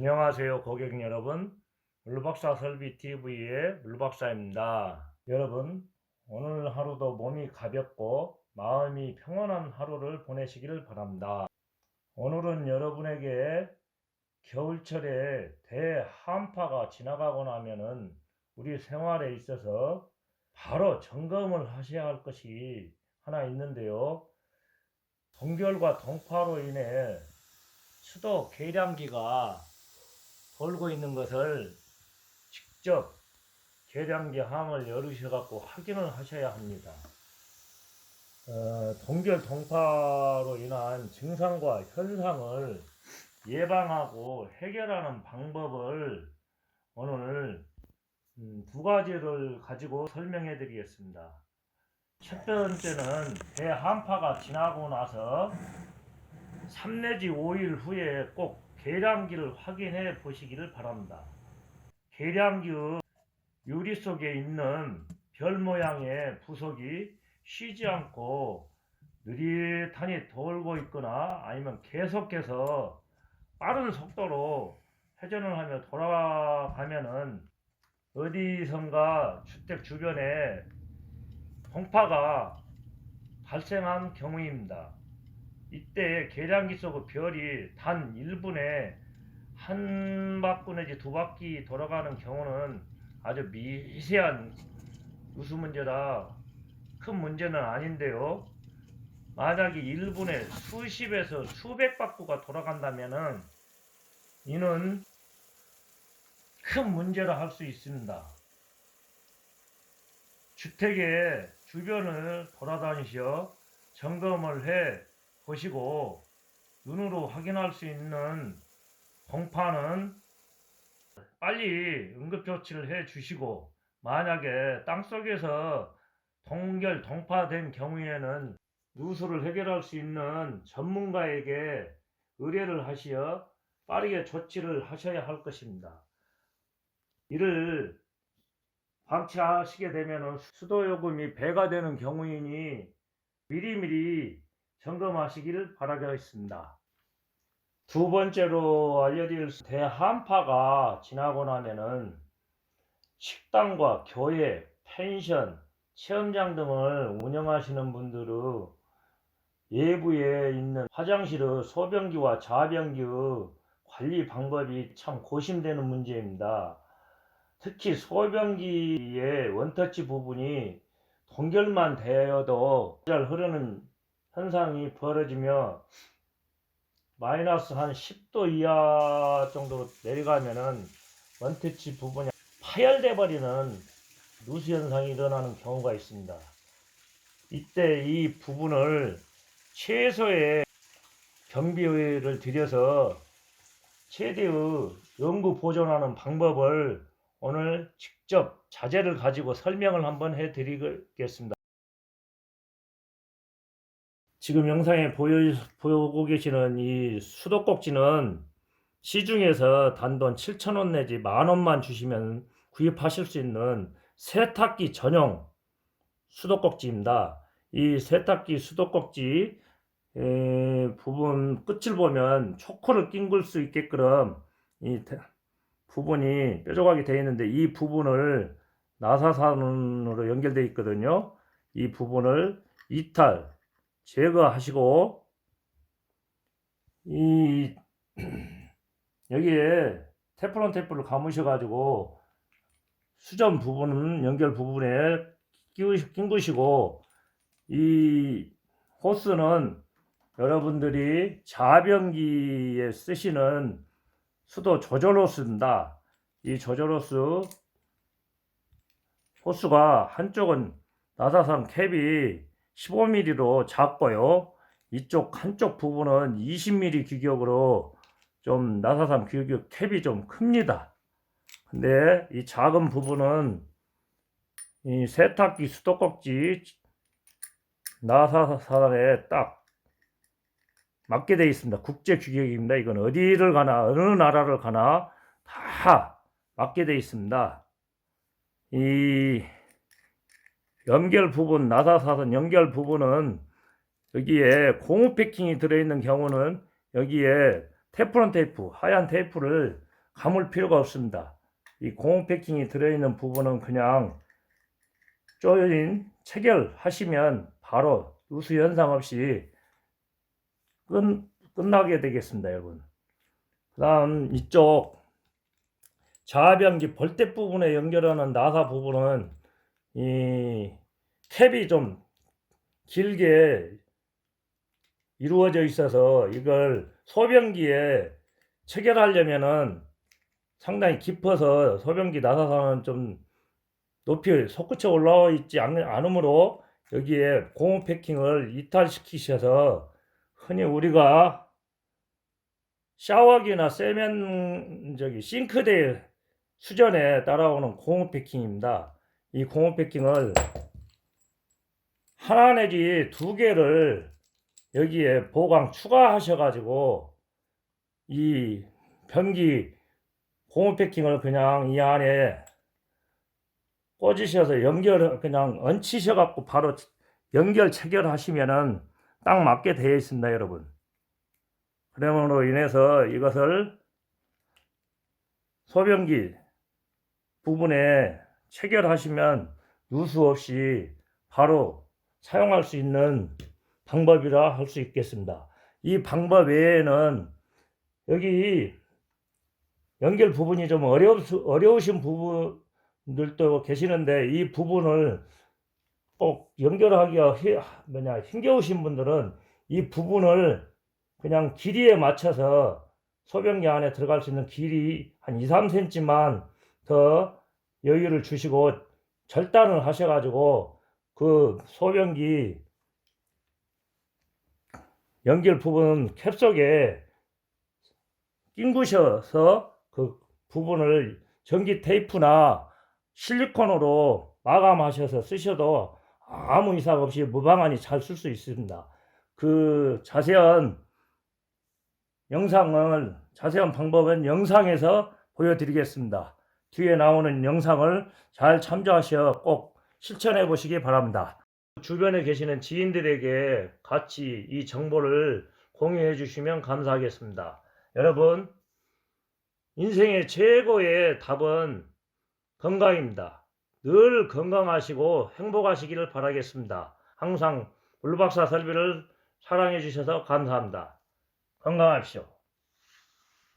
안녕하세요 고객 여러분. 물박사 설비TV의 물박사입니다. 여러분 오늘 하루도 몸이 가볍고 마음이 평온한 하루를 보내시기를 바랍니다. 오늘은 여러분에게 겨울철에 대한파가 지나가고 나면은 우리 생활에 있어서 바로 점검을 하셔야 할 것이 하나 있는데요. 동결과 동파로 인해 수도 계량기가 돌고 있는 것을 직접 계량기 함을 열으셔 갖고 확인을 하셔야 합니다. 어, 동결 동파로 인한 증상과 현상을 예방하고 해결하는 방법을 오늘 음, 두 가지를 가지고 설명해 드리겠습니다. 첫 번째는 대한파가 지나고 나서 3 내지 5일 후에 꼭 계량기를 확인해 보시기를 바랍니다. 계량기의 유리 속에 있는 별 모양의 부속이 쉬지 않고 느릿하니 돌고 있거나 아니면 계속해서 빠른 속도로 회전을 하며 돌아가면은 어디선가 주택 주변에 동파가 발생한 경우입니다. 이때 계량기 속의 별이 단 1분에 한 바퀴 내지 두 바퀴 돌아가는 경우는 아주 미세한 누수 문제라 큰 문제는 아닌데요. 만약에 1분에 수십에서 수백 바퀴가 돌아간다면은 이는 큰 문제라 할 수 있습니다. 주택의 주변을 돌아다니셔 점검을 해 보시고 눈으로 확인할 수 있는 공파는 빨리 응급조치를 해 주시고 만약에 땅속에서 동결 동파된 경우에는 누수를 해결할 수 있는 전문가에게 의뢰를 하시어 빠르게 조치를 하셔야 할 것입니다. 이를 방치하시게 되면 수도요금이 배가 되는 경우이니 미리미리 점검하시기를 바라겠습니다. 두 번째로 알려드릴 대한파가 지나고 나면은 식당과 교회, 펜션, 체험장 등을 운영하시는 분들의 예부에 있는 화장실의 소변기와 자변기의 관리 방법이 참 고심되는 문제입니다. 특히 소변기의 원터치 부분이 동결만 되어도 잘 흐르는 현상이 벌어지며 마이너스 한 10도 이하 정도로 내려가면은 원터치 부분이 파열돼 버리는 누수 현상이 일어나는 경우가 있습니다. 이때 이 부분을 최소의 경비를 들여서 최대의 연구 보존하는 방법을 오늘 직접 자재를 가지고 설명을 한번 해 드리겠습니다. 지금 영상에 보여, 보고 계시는 이 수도꼭지는 시중에서 단돈 7,000원 내지 만원만 주시면 구입하실 수 있는 세탁기 전용 수도꼭지입니다. 이 세탁기 수도꼭지 에, 부분 끝을 보면 초코를 낑글 수 있게끔 이 부분이 뾰족하게 되어 있는데 이 부분을 나사선으로 연결되어 있거든요. 이 부분을 이탈 제거하시고 이 여기에 테프론 테프를 감으셔 가지고 수전 부분은 연결 부분에 끼우시고 이 호스는 여러분들이 자변기에 쓰시는 수도 조절 호스입니다. 이 조절 호스 호스가 한쪽은 나사선 캡이 15mm로 작고요. 이쪽 한쪽 부분은 20mm 규격으로 좀 나사산 규격 캡이 좀 큽니다. 근데 이 작은 부분은 이 세탁기 수도꼭지 나사산에 딱 맞게 되어 있습니다. 국제 규격입니다. 이건 어디를 가나 어느 나라를 가나 다 맞게 되어 있습니다. 이 연결 부분, 나사사선 연결 부분은 여기에 고무 패킹이 들어있는 경우는 여기에 테프론 테이프, 하얀 테이프를 감을 필요가 없습니다. 이 고무 패킹이 들어있는 부분은 그냥 조인 체결하시면 바로 누수 현상 없이 끝, 끝나게 되겠습니다, 여러분. 그 다음 이쪽 자변기 벌떼 부분에 연결하는 나사 부분은 이 캡이 좀 길게 이루어져 있어서 이걸 소변기에 체결하려면은 상당히 깊어서 소변기 나사선은 좀 높이 솟구쳐 올라와 있지 않, 않으므로 여기에 고무 패킹을 이탈시키셔서 흔히 우리가 샤워기나 세면 저기 싱크대 수전에 따라오는 고무 패킹입니다. 이 고무 패킹을 하나 내지 두 개를 여기에 보강 추가하셔가지고 이 변기 고무 패킹을 그냥 이 안에 꽂으셔서 연결 그냥 얹히셔 갖고 바로 연결 체결하시면은 딱 맞게 되어 있습니다, 여러분. 그러므로 인해서 이것을 소변기 부분에 체결하시면 누수 없이 바로 사용할 수 있는 방법이라 할 수 있겠습니다. 이 방법 외에는 여기 연결 부분이 좀 어려, 어려우신 부분들도 계시는데 이 부분을 꼭 연결하기가 히- 뭐냐 힘겨우신 분들은 이 부분을 그냥 길이에 맞춰서 소변기 안에 들어갈 수 있는 길이 한 2, 3cm만 더 여유를 주시고 절단을 하셔가지고 그 소변기 연결 부분 캡 속에 낑구셔서 그 부분을 전기 테이프나 실리콘으로 마감하셔서 쓰셔도 아무 이상 없이 무방한히 잘쓸 수 있습니다. 그 자세한 영상을 자세한 방법은 영상에서 보여드리겠습니다. 뒤에 나오는 영상을 잘 참조하셔 꼭 실천해 보시기 바랍니다. 주변에 계시는 지인들에게 같이 이 정보를 공유해 주시면 감사하겠습니다. 여러분, 인생의 최고의 답은 건강입니다. 늘 건강하시고 행복하시기를 바라겠습니다. 항상 물박사 설비를 사랑해 주셔서 감사합니다. 건강하십시오.